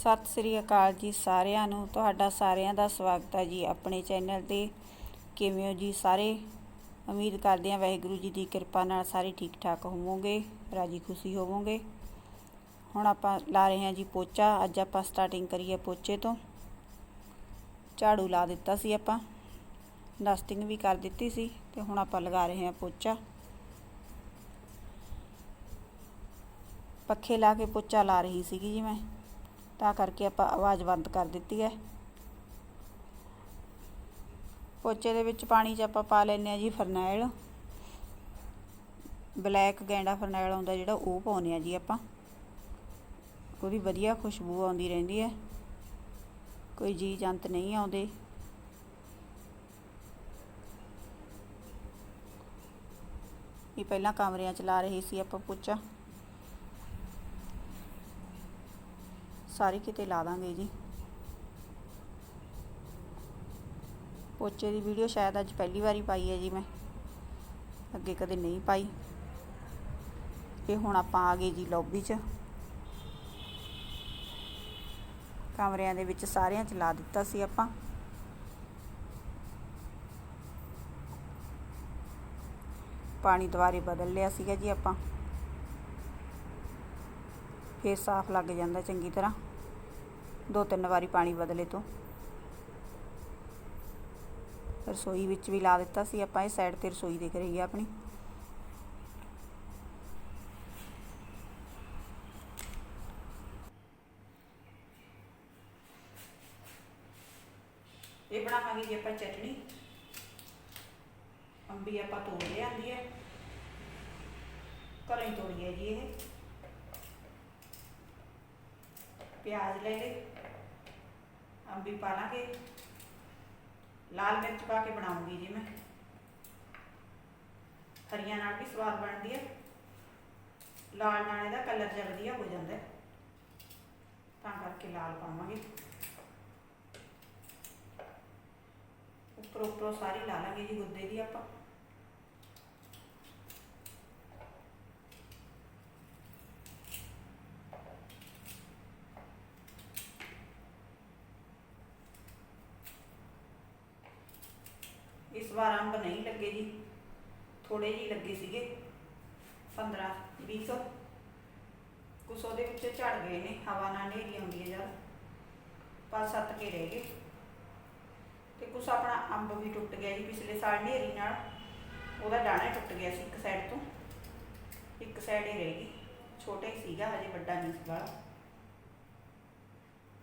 ਸਤਿ ਸ੍ਰੀ ਅਕਾਲ ਜੀ ਸਾਰਿਆਂ ਨੂੰ। ਤੁਹਾਡਾ ਸਾਰਿਆਂ ਦਾ ਸਵਾਗਤ ਹੈ ਜੀ ਆਪਣੇ ਚੈਨਲ ਤੇ। ਕਿਵੇਂ ਹੋ ਜੀ ਸਾਰੇ? ਉਮੀਦ ਕਰਦੇ ਹਾਂ ਵਾਹਿਗੁਰੂ ਜੀ ਦੀ ਕਿਰਪਾ ਨਾਲ ਸਾਰੇ ਠੀਕ ਠਾਕ ਹੋਵੋਗੇ, ਰਾਜੀ ਖੁਸ਼ੀ ਹੋਵੋਗੇ। ਹੁਣ ਆਪਾਂ ਲਾ ਰਹੇ ਹਾਂ ਜੀ ਪੋਚਾ। ਅੱਜ ਆਪਾਂ ਸਟਾਰਟਿੰਗ ਕਰੀਏ ਪੋਚੇ ਤੋਂ। ਝਾੜੂ ਲਾ ਦਿੱਤਾ ਸੀ ਆਪਾਂ। ਡਸਟਿੰਗ ਵੀ ਕਰ ਦਿੱਤੀ ਸੀ ਤੇ ਹੁਣ ਆਪਾਂ ਲਗਾ ਰਹੇ ਹਾਂ ਪੋਚਾ। ਪੱਖੇ ਲਾ ਕੇ ਪੋਚਾ ਲਾ ਰਹੀ ਸੀਗੀ ਜੀ ਮੈਂ। ਤਾਂ ਕਰਕੇ ਆਪਾਂ ਆਵਾਜ਼ ਬੰਦ ਕਰ ਦਿੱਤੀ ਹੈ। ਪੋਚੇ ਦੇ ਵਿੱਚ ਪਾਣੀ 'ਚ ਆਪਾਂ ਪਾ ਲੈਂਦੇ ਆ ਜੀ ਫਰਨੈਲ। ਬਲੈਕ ਗੈਂਡਾ ਫਰਨੈਲ ਆਉਂਦਾ ਜਿਹੜਾ ਉਹ ਪਾਉਂਦੇ ਆ ਜੀ ਆਪਾਂ। ਉਹਦੀ ਵਧੀਆ ਖੁਸ਼ਬੂ ਆਉਂਦੀ ਰਹਿੰਦੀ ਹੈ। ਕੋਈ ਜੀ ਜੰਤ ਨਹੀਂ ਆਉਂਦੇ। ਇਹ ਪਹਿਲਾਂ ਕਮਰਿਆਂ 'ਚ ਲਾ ਰਹੇ ਸੀ ਆਪਾਂ ਪੋਚਾ। ਸਾਰੇ ਕਿਤੇ ਲਾ ਦਾਂਗੇ ਜੀ। ਪੋਚੇ ਦੀ ਵੀਡੀਓ ਸ਼ਾਇਦ ਅੱਜ ਪਹਿਲੀ ਵਾਰੀ ਪਾਈ ਹੈ ਜੀ ਮੈਂ। ਅੱਗੇ ਕਦੇ ਨਹੀਂ ਪਾਈ। ਇਹ ਹੁਣ ਆਪਾਂ ਆ ਗਏ ਜੀ ਲੌਬੀ 'ਚ। ਕਮਰਿਆਂ ਦੇ ਵਿੱਚ ਸਾਰਿਆਂ 'ਚ ਲਾ ਦਿੱਤਾ ਸੀ ਆਪਾਂ। ਪਾਣੀ ਦੁਬਾਰੇ ਬਦਲ ਲਿਆ ਸੀਗਾ ਜੀ ਆਪਾਂ। ਫੇਰ ਸਾਫ਼ ਲੱਗ ਜਾਂਦਾ ਚੰਗੀ ਤਰ੍ਹਾਂ। ਦੋ ਤਿੰਨ ਵਾਰੀ ਪਾਣੀ ਬਦਲੇ ਤੋਂ। ਰਸੋਈ ਵਿੱਚ ਵੀ ਲਾ ਦਿੱਤਾ ਸੀ ਆਪਾਂ, ਇਹ ਸਾਈਡ ਤੇ ਰਸੋਈ ਦਿਖ ਰਹੀ ਹੈ ਆਪਣੀ। ਇਹ ਬਣਾਵਾਂਗੇ ਜੀ ਆਪਾਂ ਚਟਣੀ ਅੰਬੀ ਆਪਾਂ ਤੋੜ ਲਿਆਂਦੀ ਹੈ। ਘਰੋਂ ਤੋੜੀ ਹੈ ਜੀ ਇਹ। ਪਿਆਜ਼ ਲੈ ਲਏ। ਅੰਬੀ ਪਾ ਲਾਂਗੇ ਲਾਲ ਮਿਰਚ ਪਾ ਕੇ ਬਣਾਉਂਗੀ ਜੀ ਮੈਂ। ਹਰੀਆਂ ਨਾਲ ਵੀ ਸਵਾਦ ਬਣਦੀ ਹੈ ਲਾਲ ਨਾਲ ਇਹਦਾ ਕਲਰ ਜਿਹਾ ਵਧੀਆ ਹੋ ਜਾਂਦਾ ਹੈ। ਤਾਂ ਕਰਕੇ ਲਾਲ ਪਾਵਾਂਗੇ। ਉੱਪਰ ਉੱਪਰੋਂ ਸਾਰੀ ਲਾ ਲਾਂਗੇ ਜੀ ਗੁੱਦੇ ਦੀ ਆਪਾਂ। ਇਸ ਵਾਰ ਅੰਬ ਨਹੀਂ ਲੱਗੇ ਜੀ। ਥੋੜੇ ਜਿਹੇ ਲੱਗੇ ਸੀਗੇ। 15 20 ਕੁਛ ਉਹਦੇ ਵਿੱਚ ਝੜ ਗਏ ਨੇ, ਹਵਾ ਨਾਲ ਹਨੇਰੀ ਆਉਂਦੀ ਹੈ ਜਦ ਪੰਜ ਸੱਤ ਕੇ ਰਹਿ ਗਏ। ਤੇ ਕੁਛ ਆਪਣਾ ਅੰਬ ਵੀ ਟੁੱਟ ਗਿਆ ਜੀ ਪਿਛਲੇ ਸਾਲ ਹਨੇਰੀ ਨਾਲ। ਉਹਦਾ ਡਾਣਾ ਟੁੱਟ ਗਿਆ ਸੀ ਇੱਕ ਸਾਈਡ ਤੋਂ। ਇੱਕ ਸਾਈਡ ਹੀ ਰਹਿ ਗਈ। ਛੋਟਾ ਹੀ ਸੀਗਾ, ਹਜੇ ਵੱਡਾ ਨਹੀਂ ਸੀ ਵਾਲਾ।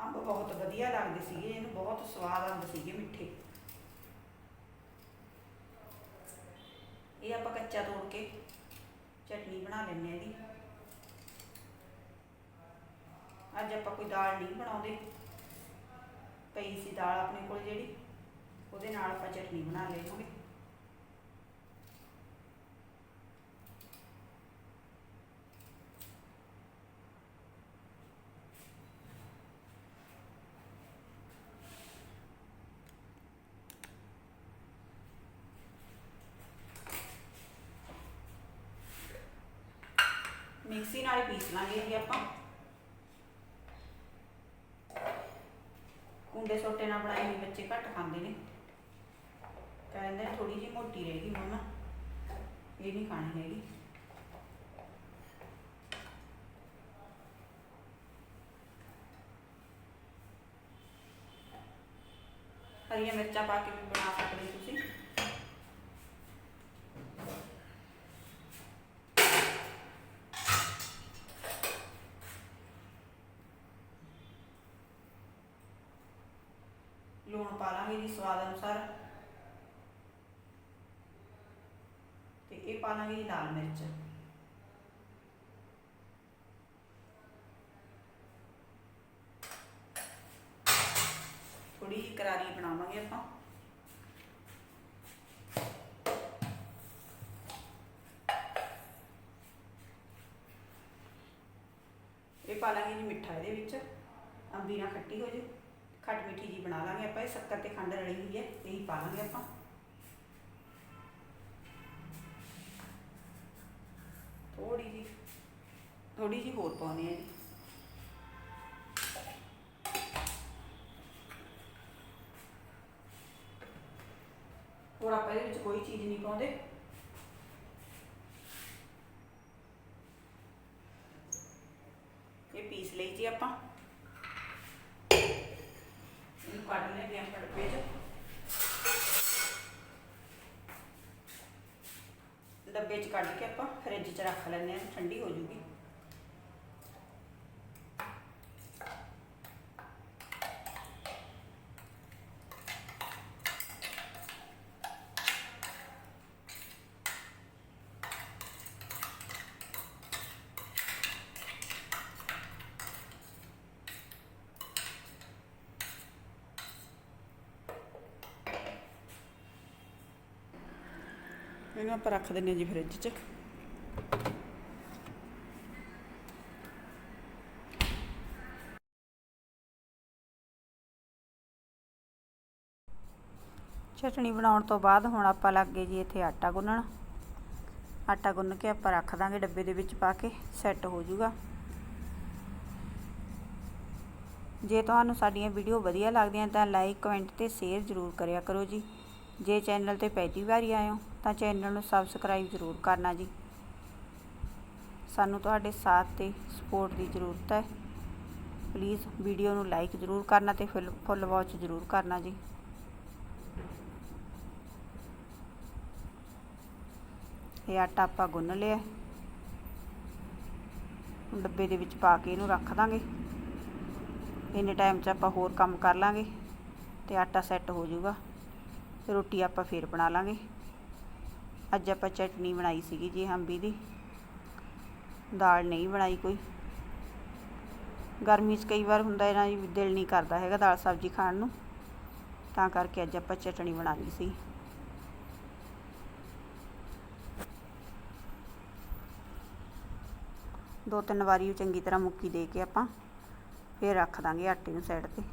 ਅੰਬ ਬਹੁਤ ਵਧੀਆ ਲੱਗਦੇ ਸੀਗੇ, ਇਹਨੂੰ ਬਹੁਤ ਸਵਾਦ ਅੰਬ ਸੀਗੇ ਮਿੱਠੇ। ਇਹ ਆਪਾਂ ਕੱਚਾ ਤੋੜ ਕੇ ਚਟਨੀ ਬਣਾ ਲੈਂਦੇ ਆ ਜੀ ਅੱਜ ਆਪਾਂ ਕੋਈ ਦਾਲ ਨਹੀਂ ਬਣਾਉਂਦੇ। ਪਈ ਸੀ ਦਾਲ ਆਪਣੇ ਕੋਲ ਜਿਹੜੀ, ਉਹਦੇ ਨਾਲ ਆਪਾਂ ਚਟਨੀ ਬਣਾ ਲਵਾਂਗੇ। ਮਿਕਸੀ ਨਾਲ ਹੀ ਪੀਸ ਲਾਂਗੇ ਜੀ ਆਪਾਂ। ਕੁੰਡੇ ਸੋਟੇ ਨਾਲ ਬਣਾਈ ਹੋਈ ਬੱਚੇ ਘੱਟ ਖਾਂਦੇ ਨੇ। ਕਹਿੰਦੇ ਥੋੜੀ ਜਿਹੀ ਮੋਟੀ ਰਹੇਗੀ ਮਮਾ। ਇਹ ਨਹੀਂ ਖਾਣੀ ਹੈਗੀ। ਹਰੀਆਂ ਮਿਰਚਾਂ ਪਾ ਕੇ ਵੀ ਬਣਾ ਸਕਦੇ ਪਾ ਲਾਂਗੇ ਜੀ ਸਵਾਦ ਅਨੁਸਾਰ। ਤੇ ਇਹ ਪਾ ਲਾਂਗੇ ਜੀ ਲਾਲ ਮਿਰਚ। ਥੋੜੀ ਜਿਹੀ ਕਰਾਰੀ ਬਣਾਵਾਂਗੇ ਆਪਾਂ। ਇਹ ਪਾ ਲਾਂਗੇ ਜੀ ਮਿੱਠਾ ਇਹਦੇ ਵਿੱਚ। ਅੰਬੀ ਨਾਲ ਖੱਟੀ ਹੋ ਜੇ। ਖੱਟ ਮਿੱਠੀ ਜੀ ਬਣਾ ਲਾਂਗੇ ਕਰਕੇ ਸ਼ੱਕਰ ਤੇ ਖੰਡ ਰਲੀ ਹੋਈ ਹੈ, ਇਹੀ ਪਾ ਲਾਂਗੇ ਆਪਾਂ। ਥੋੜੀ ਜੀ ਥੋੜੀ ਜੀ ਹੋਰ ਪਾਉਣੀ ਹੈ ਜੀ। ਹੋਰ ਆਪਾਂ ਇਹਦੇ ਵਿੱਚ ਕੋਈ ਚੀਜ਼ ਨਹੀਂ ਪਾਉਂਦੇ। ਇਹ ਪੀਸ ਲਈ ਜੀ ਆਪਾਂ। ਕੱਢ ਲੈਂਦੇ ਆਪਾਂ ਡੱਬੇ 'ਚ ਡੱਬੇ 'ਚ ਕੱਢ ਕੇ ਆਪਾਂ ਫਰਿੱਜ 'ਚ ਰੱਖ ਲੈਂਦੇ ਹਾਂ, ਠੰਡੀ ਹੋ ਜੂਗੀ। ਇਹਨੂੰ ਆਪਾਂ ਰੱਖ ਦਿੰਦੇ ਜੀ ਫਰਿੱਜ 'ਚ। ਚਟਣੀ ਬਣਾਉਣ ਤੋਂ ਬਾਅਦ ਹੁਣ ਆਪਾਂ ਲੱਗ ਗਏ ਜੀ ਇੱਥੇ ਆਟਾ ਗੁੰਨਣ। ਆਟਾ ਗੁੰਨ ਕੇ ਆਪਾਂ ਰੱਖ ਦਾਂਗੇ ਡੱਬੇ ਦੇ ਵਿੱਚ ਪਾ ਕੇ ਸੈੱਟ ਹੋ ਜਾਊਗਾ। ਜੇ ਤੁਹਾਨੂੰ ਸਾਡੀਆਂ ਵੀਡੀਓ ਵਧੀਆ ਲੱਗਦੀਆਂ ਤਾਂ ਲਾਈਕ ਕਮੈਂਟ ਤੇ ਸ਼ੇਅਰ ਜ਼ਰੂਰ ਕਰਿਆ ਕਰੋ ਜੀ। ਜੇ ਚੈਨਲ ਤੇ ਪਹਿਲੀ ਵਾਰੀ ਆਏ ਹੋ ਤਾਂ ਚੈਨਲ ਨੂੰ ਸਬਸਕ੍ਰਾਈਬ ਜ਼ਰੂਰ ਕਰਨਾ ਜੀ। ਸਾਨੂੰ ਤੁਹਾਡੇ ਸਾਥ ਤੇ ਸਪੋਰਟ ਦੀ ਜ਼ਰੂਰਤ ਹੈ। ਪਲੀਜ਼ ਵੀਡੀਓ ਨੂੰ ਲਾਈਕ ਜ਼ਰੂਰ ਕਰਨਾ ਤੇ ਫੁੱਲ ਫੁੱਲ ਵਾਚ ਜ਼ਰੂਰ ਕਰਨਾ ਜੀ। ਇਹ ਆਟਾ ਆਪਾਂ ਗੁੰਨ ਲਿਆ। ਡੱਬੇ ਦੇ ਵਿੱਚ ਪਾ ਕੇ ਇਹਨੂੰ ਰੱਖ ਦਾਂਗੇ। ਇੰਨੇ ਟਾਈਮ 'ਚ ਆਪਾਂ ਹੋਰ ਕੰਮ ਕਰ ਲਾਂਗੇ ਤੇ ਆਟਾ ਸੈੱਟ ਹੋ ਜਾਊਗਾ। ਰੋਟੀ ਆਪਾਂ ਫੇਰ ਬਣਾ ਲਾਂਗੇ। ਅੱਜ ਆਪਾਂ ਚਟਨੀ ਬਣਾਈ ਸੀਗੀ ਜੀ ਹੰਬੀ ਦੀ। ਦਾਲ ਨਹੀਂ ਬਣਾਈ ਕੋਈ। ਗਰਮੀ 'ਚ ਕਈ ਵਾਰ ਹੁੰਦਾ ਹੈ ਨਾ ਜੀ ਦਿਲ ਨਹੀਂ ਕਰਦਾ ਹੈਗਾ ਦਾਲ ਸਬਜ਼ੀ ਖਾਣ ਨੂੰ। ਤਾਂ ਕਰਕੇ ਅੱਜ ਆਪਾਂ ਚਟਣੀ ਬਣਾ ਲਈ ਸੀ। ਦੋ ਤਿੰਨ ਵਾਰੀ ਉਹ ਚੰਗੀ ਤਰ੍ਹਾਂ ਮੁੱਕੀ ਦੇ ਕੇ ਆਪਾਂ ਫੇਰ ਰੱਖ ਦਾਂਗੇ ਆਟੇ ਨੂੰ ਸਾਈਡ ਤੇ।